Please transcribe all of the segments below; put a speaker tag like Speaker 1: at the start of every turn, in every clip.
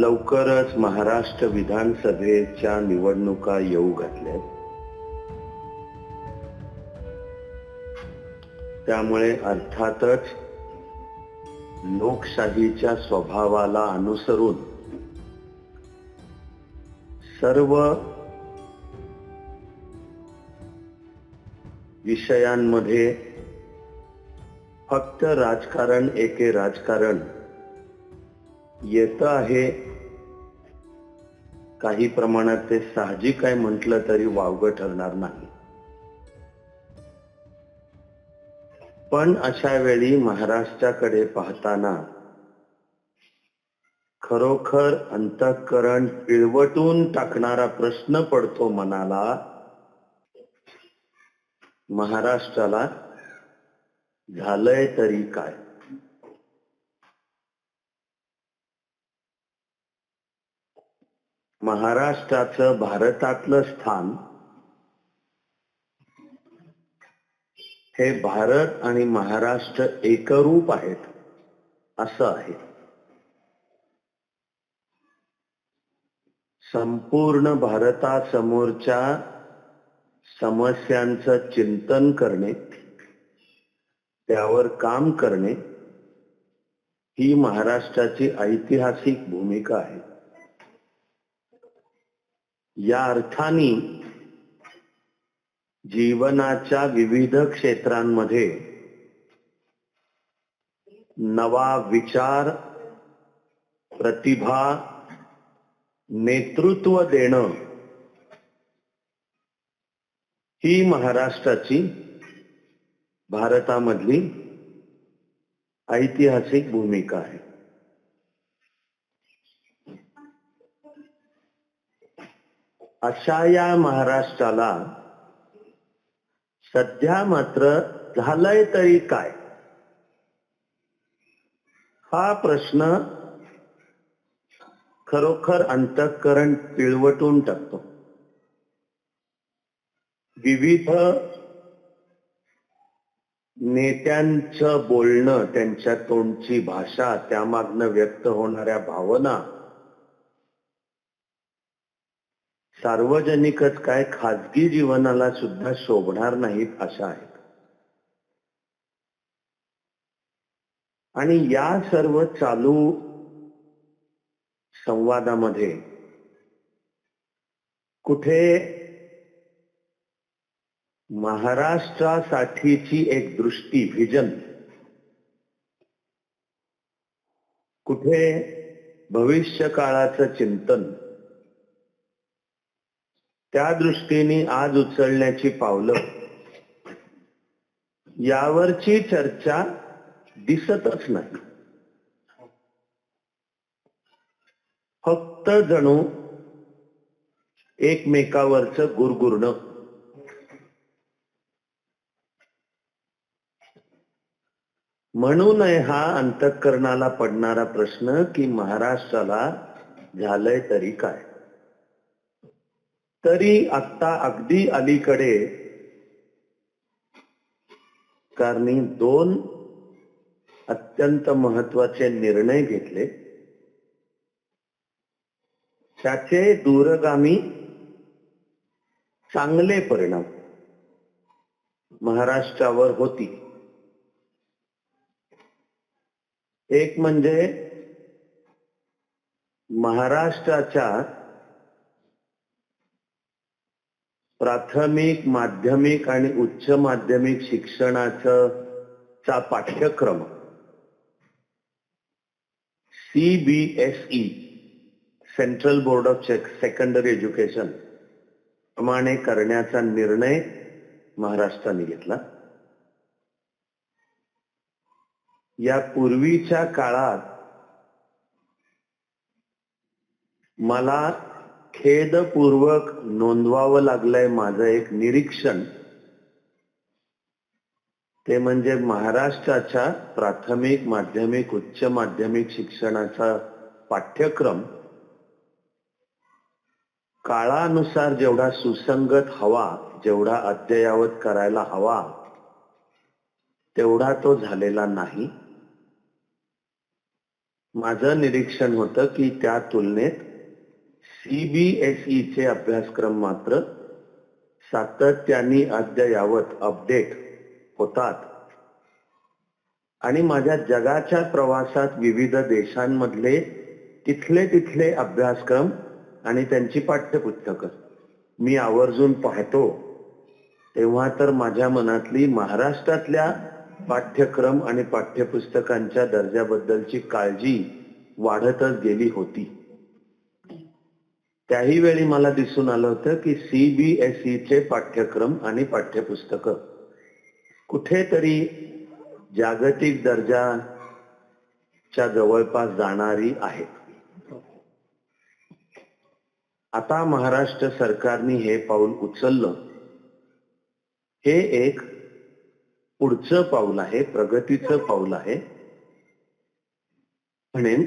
Speaker 1: लवकरच महाराष्ट्र विधानसभेच्या निवडणुका येऊ घातल्या त्यामुळे अर्थातच लोकशाहीच्या स्वभावाला अनुसरून सर्व विषयांमध्ये फक्त राजकारण एके राजकारण येत आहे. काही प्रमाणात ते साहजिक आहे म्हटलं तरी वावगं ठरणार नाही. पण अशा वेळी महाराष्ट्राकडे पाहताना खरोखर अंतःकरण पिळवटून टाकणारा प्रश्न पडतो मनाला. महाराष्ट्राला झालंय तरी काय? महाराष्ट्राचं भारतातलं स्थान हे भारत आणि महाराष्ट्र एकरूप आहेत असं आहे. संपूर्ण भारतासमोरच्या समस्यांचं चिंतन करणे त्यावर काम करणे ही महाराष्ट्राची ऐतिहासिक भूमिका आहे. या अर्थाने जीवनाच्या विविध क्षेत्रांमध्ये नवा विचार प्रतिभा नेतृत्व देणं ही महाराष्ट्राची भारतामधली ऐतिहासिक भूमिका आहे. अशा या महाराष्ट्राला सध्या मात्र झालंय तरी काय? हा प्रश्न खरोखर अंतःकरण पिळवटून टाकतो. विविध नेत्यांचं बोलणं त्यांच्या तोंडची भाषा त्यामागनं व्यक्त होणाऱ्या भावना सार्वजनिकच काय खाजगी जीवनाला सुद्धा शोभणार नाहीत अशा आहेत. आणि या सर्व चालू संवादामध्ये कुठे महाराष्ट्रासाठीची एक दृष्टी व्हिजन कुठे भविष्य काळाचं चिंतन त्या दृष्टीने आज उचलण्याची पावलं. यावरची चर्चा दिसतच नाही. फक्त जणू एकमेकावरच गुरगुरणं. म्हणून हा अंतःकरणाला पडणारा प्रश्न की महाराष्ट्राला झालंय तरी काय? तरी आता अगदी अलीकडे कारणी दोन अत्यंत महत्त्वाचे निर्णय घेतले. त्याचे दूरगामी चांगले परिणाम महाराष्ट्रावर होती एक म्हणजे महाराष्ट्राच्या प्राथमिक माध्यमिक आणि उच्च माध्यमिक शिक्षणाचं चा पाठ्यक्रम. CBSE central board of secondary education प्रमाणे करण्याचा निर्णय महाराष्ट्राने घेतला. या पूर्वीच्या काळात मला खेदपूर्वक नोंदवावं लागलंय माझं एक निरीक्षण. ते म्हणजे महाराष्ट्राच्या प्राथमिक माध्यमिक उच्च माध्यमिक शिक्षणाचा पाठ्यक्रम काळानुसार जेवढा सुसंगत हवा जेवढा अद्ययावत करायला हवा तेवढा तो झालेला नाही. माझं निरीक्षण होतं की त्या तुलनेत सीबीएसई चे अभ्यासक्रम मात्र सातत्याने अद्ययावत अपडेट होतात. आणि माझ्या जगाच्या प्रवासात विविध देशांमधले तिथले तिथले अभ्यासक्रम आणि त्यांची पाठ्यपुस्तकं मी आवर्जून पाहतो तेव्हा तर माझ्या मनातली महाराष्ट्रातल्या पाठ्यक्रम आणि पाठ्यपुस्तकांच्या दर्जाबद्दलची काळजी वाढतच गेली होती. त्याही वेळी मला दिसून आलं होतं की सीबीएसईचे पाठ्यक्रम आणि पाठ्यपुस्तकं. कुठेतरी जागतिक दर्जाच्या जवळपास जाणारी आहेत आता महाराष्ट्र सरकारने हे पाऊल उचललं. हे एक पुढचं पाऊल आहे प्रगतीचं पाऊल आहे. म्हणेन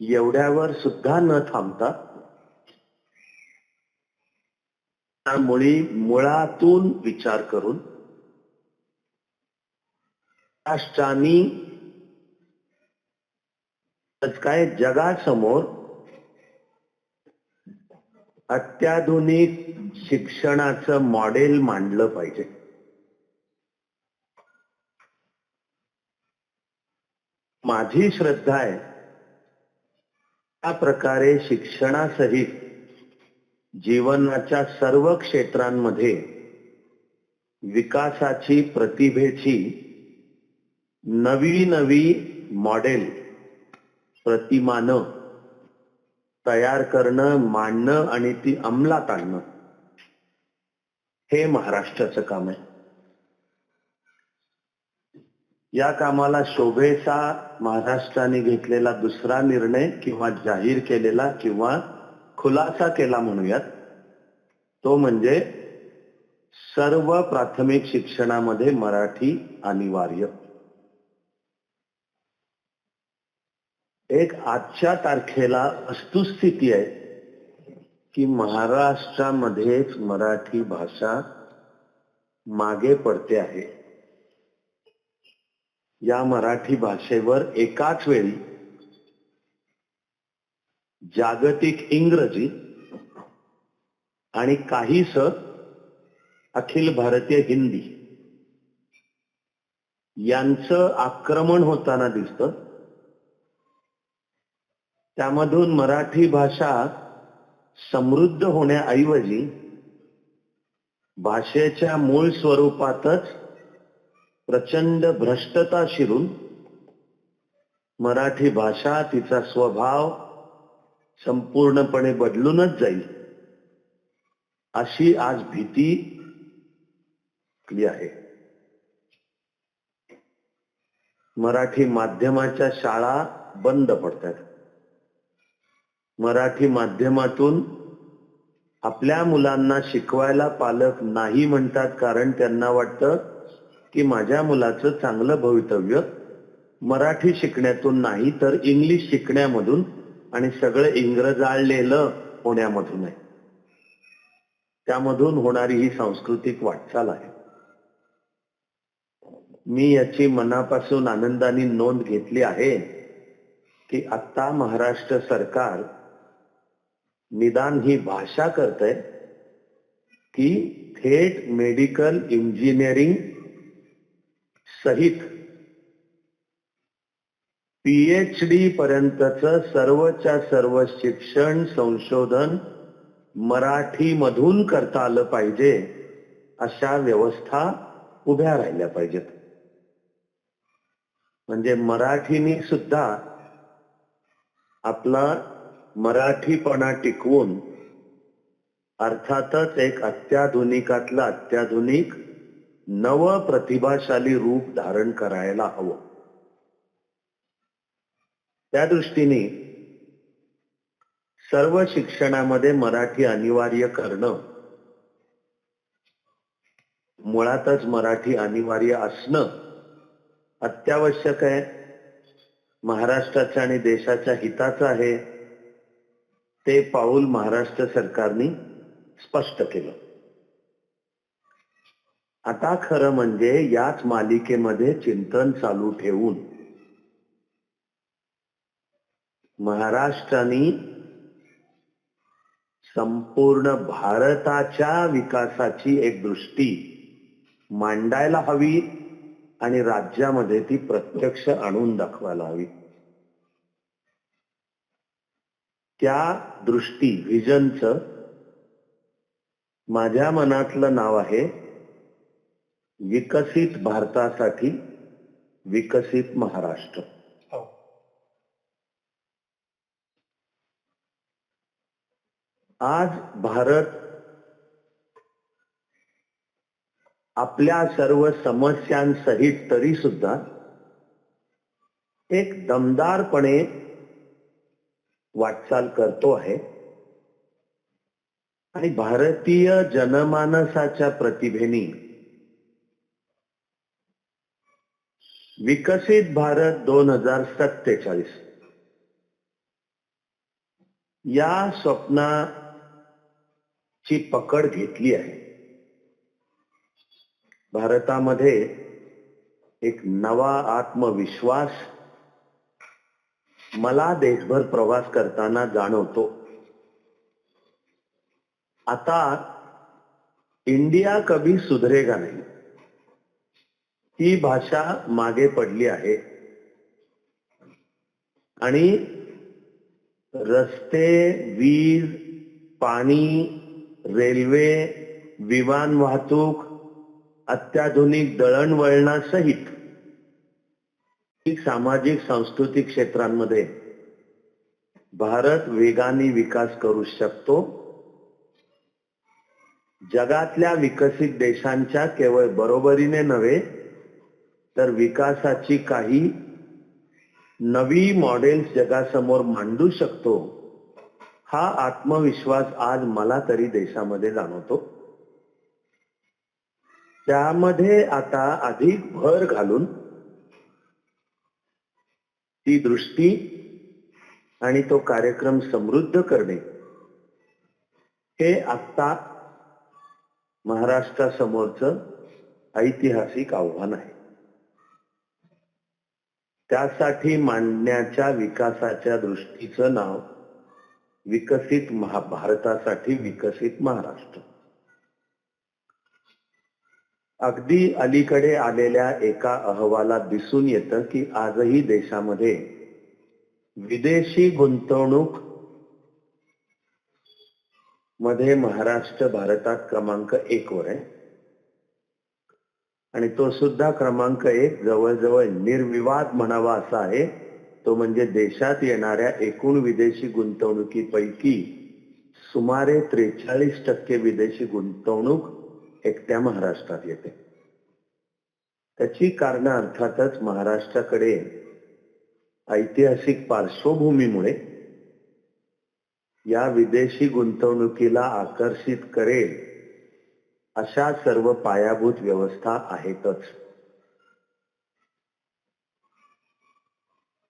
Speaker 1: एवढ्यावर सुद्धा न थांबता त्यामुळे मुळातून विचार करून राष्ट्रांनी काय जगासमोर अत्याधुनिक शिक्षणाचं मॉडेल मांडलं पाहिजे. माझी श्रद्धा आहे त्या प्रकारे शिक्षणासहित जीवनाच्या सर्व क्षेत्रांमध्ये विकासाची प्रतिभेची नवी नवी मॉडेल प्रतिमानं तयार करणं मांडणं आणि ती अंमलात आणणं हे महाराष्ट्राचं काम आहे. या कामाला शोभेचा महाराष्ट्राने घेतलेला दुसरा निर्णय किंवा जाहीर केलेला किंवा खुलासा केला म्हणूयात. तो म्हणजे सर्व प्राथमिक शिक्षणामध्ये मराठी अनिवार्य. एक आजच्या तारखेला वस्तुस्थिती आहे की महाराष्ट्रामध्येच मराठी भाषा मागे पडते आहे. या मराठी भाषेवर एकाच वेळी जागतिक इंग्रजी आणि काहीस अखिल भारतीय हिंदी. यांचं आक्रमण होताना दिसतं. त्यामधून मराठी भाषा समृद्ध होण्याऐवजी भाषेच्या मूळ स्वरूपातच प्रचंड भ्रष्टता शिरून मराठी भाषा तिचा स्वभाव संपूर्णपणे बदलूनच जाईल. अशी आज भीती आहे. मराठी माध्यमाच्या शाळा बंद पडतात. मराठी माध्यमातून आपल्या मुलांना शिकवायला पालक नाही म्हणतात कारण त्यांना वाटतं की माझ्या मुलाचं चांगलं भवितव्य मराठी शिकण्यातून नाही तर इंग्लिश शिकण्यामधून आणि सगळं इंग्रजाळलेलं होण्यामधून आहे. त्यामधून होणारी ही सांस्कृतिक वाटचाल आहे. मी याची मनापासून आनंदाने नोंद घेतली आहे की आता महाराष्ट्र सरकार निदान ही भाषा करतय की थेट मेडिकल इंजिनिअरिंग सहित पीएचडी पर्यंतच सर्वच्या सर्व शिक्षण संशोधन मराठी मधून करता आलं पाहिजे अशा व्यवस्था उभ्या राहिल्या पाहिजेत. म्हणजे मराठीनी सुद्धा आपला मराठीपणा टिकवून अर्थातच एक अत्याधुनिकातलं अत्याधुनिक नव प्रतिभाशाली रूप धारण करायला हवं. त्या दृष्टीने सर्व शिक्षणामध्ये मराठी अनिवार्य करणं मुळातच मराठी अनिवार्य असणं अत्यावश्यक आहे. महाराष्ट्राच्या आणि देशाच्या हिताचं आहे. ते पाऊल महाराष्ट्र सरकारने स्पष्ट केलं. आता खरं म्हणजे याच मालिकेमध्ये चिंतन चालू ठेवून महाराष्ट्राने संपूर्ण भारताच्या विकासाची एक दृष्टी मांडायला हवी आणि राज्यामध्ये ती प्रत्यक्ष आणून दाखवायला हवी. त्या दृष्टी व्हिजनचं माझ्या मनातलं नाव आहे विकसित भारतासाठी विकसित महाराष्ट्र. आज भारत आपल्या सर्व समस्यांसहित तरी सुद्धा एक दमदारपणे वाटचाल करतो आहे. आणि भारतीय जनमानसाच्या प्रतिभेनी विकसित भारत दोन हजार सत्तेचाळीस या स्वप्ना ची पकड घेतली आहे. भारतामध्ये एक नवा आत्मविश्वास मला देशभर प्रवास करताना जाणवतो. आता इंडिया कभी सुधरेगा नाही ही भाषा मागे पडली आहे. आणि रस्ते वीज पाणी रेल्वे विमान वाहतूक अत्याधुनिक दळणवळणासहित सामाजिक सांस्कृतिक क्षेत्रांमध्ये भारत वेगाने विकास करू शकतो. जगातल्या विकसित देशांच्या केवळ बरोबरीने नव्हे तर विकासाची काही नवी मॉडेल्स जगासमोर मांडू शकतो. हा आत्मविश्वास आज मला तरी देशामध्ये जाणवतो. त्यामध्ये आता अधिक भर घालून ती दृष्टी आणि तो कार्यक्रम समृद्ध करणे हे आत्ता महाराष्ट्रासमोरचं ऐतिहासिक आव्हान आहे. त्यासाठी मांडण्याच्या विकासाच्या दृष्टीचं नाव विकसित महा भारतासाठी विकसित महाराष्ट्र. अगदी अलीकडे आलेल्या एका अहवालात दिसून येतं की आजही देशामध्ये विदेशी गुंतवणूकमध्ये महाराष्ट्र भारतात क्रमांक एक वर आहे. आणि तो सुद्धा क्रमांक एक जवळजवळ निर्विवाद म्हणावा असा आहे. तो म्हणजे देशात येणाऱ्या एकूण विदेशी गुंतवणुकीपैकी सुमारे त्रेचाळीस टक्के विदेशी गुंतवणूक एकट्या महाराष्ट्रात येते. त्याची कारण अर्थातच महाराष्ट्राकडे ऐतिहासिक पार्श्वभूमीमुळे या विदेशी गुंतवणुकीला आकर्षित करेल अशा सर्व पायाभूत व्यवस्था आहेतच.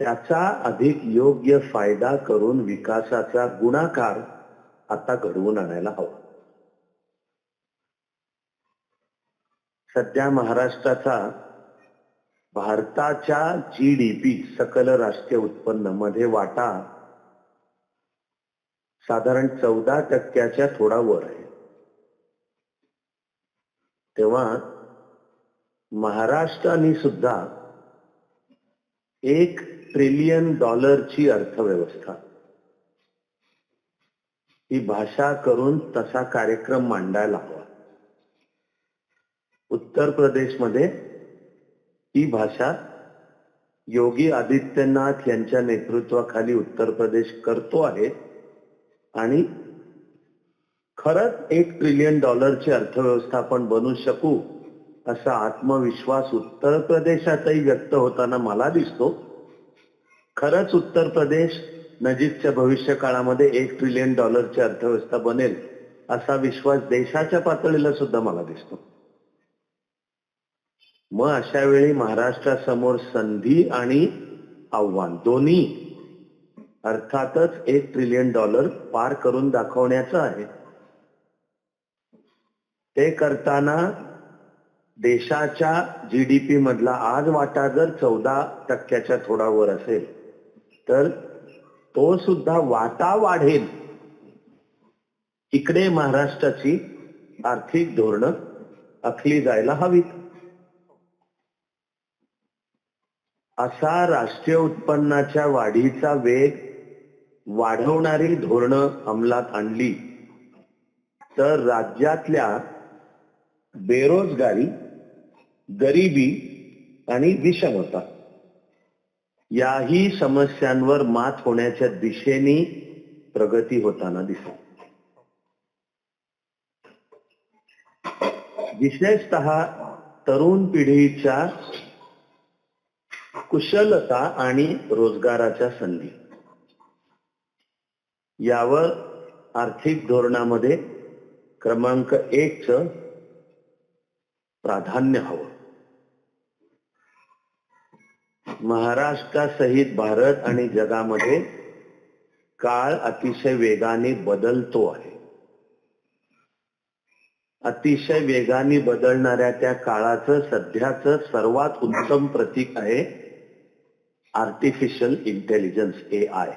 Speaker 1: त्याचा अधिक योग्य फायदा करून विकासाचा गुणाकार आता घडवून आणायला हवा. सध्या महाराष्ट्राचा भारताच्या जी डी पी सकल राष्ट्रीय उत्पन्नमध्ये वाटा साधारण चौदा टक्क्याच्या थोडा वर आहे. तेव्हा महाराष्ट्राने सुद्धा एक ट्रिलियन डॉलरची अर्थव्यवस्था. ही भाषा करून तसा कार्यक्रम मांडायला हवा. उत्तर प्रदेशमध्ये ही भाषा योगी आदित्यनाथ यांच्या नेतृत्वाखाली उत्तर प्रदेश करतो आहे आणि खरंच एक ट्रिलियन डॉलरची अर्थव्यवस्था आपण बनू शकू असा आत्मविश्वास उत्तर प्रदेशातही व्यक्त होताना मला दिसतो. खरंच उत्तर प्रदेश नजीकच्या भविष्य काळामध्ये एक ट्रिलियन डॉलरची अर्थव्यवस्था बनेल असा विश्वास देशाच्या पातळीला सुद्धा मला दिसतो. मग अशा वेळी महाराष्ट्रासमोर संधी आणि आव्हान दोन्ही अर्थातच एक ट्रिलियन डॉलर पार करून दाखवण्याचं आहे. ते करताना देशाच्या जीडीपी मधला आज वाटा जर चौदा टक्क्याच्या थोडावर असेल तर तो सुद्धा वाटा वाढेल. इकडे महाराष्ट्राची आर्थिक धोरणं आखली जायला हवीत. असा राष्ट्रीय उत्पन्नाच्या वाढीचा वेग वाढवणारी धोरणं अंमलात आणली. तर राज्यातल्या बेरोजगारी गरिबी आणि विषमता याही समस्यांवर मात होण्याच्या दिशेने प्रगती होताना दिसत. विशेषतः तरुण पिढीच्या कुशलता आणि रोजगाराच्या संधी. यावर आर्थिक धोरणामध्ये क्रमांक एक च प्राधान्य हवं. महाराष्ट्रासहित भारत आणि जगामध्ये काळ अतिशय वेगाने बदलतो आहे. अतिशय वेगाने बदलणाऱ्या त्या काळाचं सध्याच सर्वात उत्तम प्रतीक आहे आर्टिफिशियल इंटेलिजन्स ए आय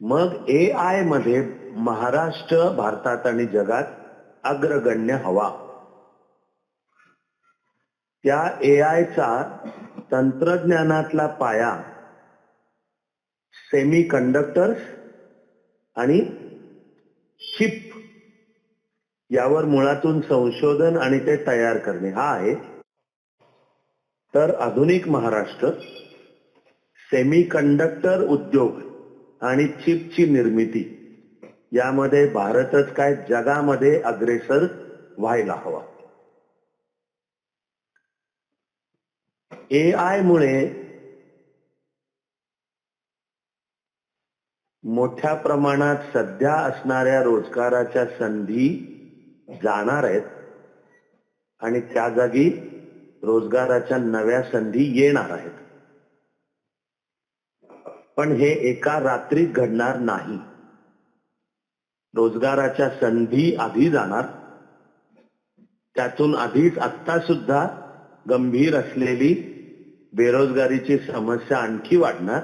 Speaker 1: मग ए आयमध्ये महाराष्ट्र भारतात आणि जगात अग्रगण्य हवा. त्या ए आयचा तंत्रज्ञानातला पाया सेमी कंडक्टर्स आणि चिप यावर मुळातून संशोधन आणि ते तयार करणे. हा आहे. तर आधुनिक महाराष्ट्र सेमी कंडक्टर उद्योग आणि चिपची निर्मिती यामध्ये भारतच काय जगामध्ये अग्रेसर व्हायला हवा. ए आय मुळे मोठ्या प्रमाणात सध्या असणाऱ्या रोजगाराच्या संधी जाणार आहेत आणि त्या जागी रोजगाराच्या नव्या संधी येणार आहेत. पण हे एका रात्रीत घडणार नाही. रोजगाराच्या संधी आधी जाणार. त्यातून आधीच आत्ता सुद्धा गंभीर असलेली बेरोजगारीची समस्या आणखी वाढणार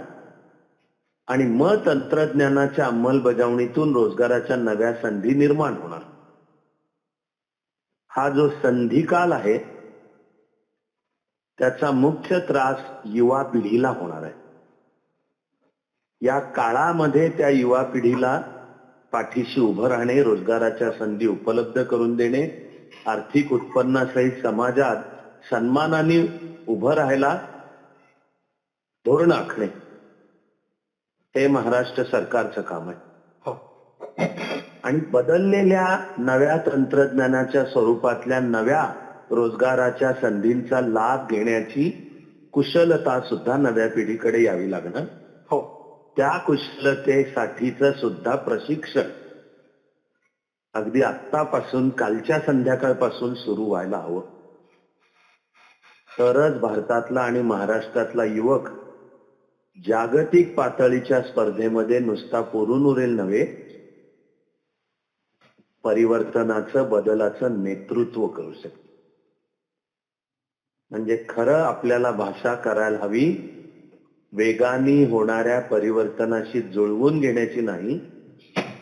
Speaker 1: आणि मग तंत्रज्ञानाच्या अंमलबजावणीतून रोजगाराच्या नव्या संधी निर्माण होणार. हा जो संधी काल आहे त्याचा मुख्य त्रास युवा पिढीला होणार आहे. या काळामध्ये त्या युवा पिढीला पाठीशी उभं राहणे रोजगाराच्या संधी उपलब्ध करून देणे आर्थिक उत्पन्नासहित समाजात सन्मानाने उभं राहायला धोरण आखणे. हे महाराष्ट्र सरकारचं काम आहे.
Speaker 2: हो.
Speaker 1: आणि बदललेल्या नव्या तंत्रज्ञानाच्या स्वरूपातल्या नव्या रोजगाराच्या संधींचा लाभ घेण्याची कुशलता सुद्धा नव्या पिढीकडे यावी लागणार.
Speaker 2: हो.
Speaker 1: त्या कुशलतेसाठीच सुद्धा प्रशिक्षण अगदी आत्तापासून कालच्या संध्याकाळपासून सुरू व्हायला हवं. तरच भारतातला आणि महाराष्ट्रातला युवक जागतिक पातळीच्या स्पर्धेमध्ये नुसता पोरून उरेल नव्हे परिवर्तनाचं बदलाचं नेतृत्व करू शकतो. म्हणजे खरं आपल्याला भाषा करायला हवी वेगाने होणाऱ्या परिवर्तनाशी जुळवून घेण्याची नाही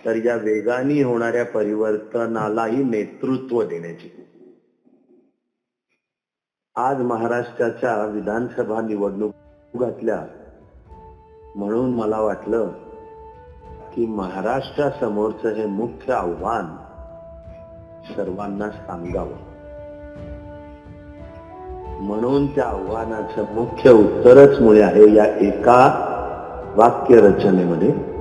Speaker 1: तर या वेगाने होणाऱ्या परिवर्तनालाही नेतृत्व देण्याची. आज महाराष्ट्राच्या विधानसभा निवडणूक घातल्या म्हणून मला वाटलं की महाराष्ट्रासमोरचं हे मुख्य आव्हान सर्वांना सांगावं. म्हणून त्या आव्हानाचं मुख्य उत्तरच मुळे आहे या एका वाक्य रचनेमध्ये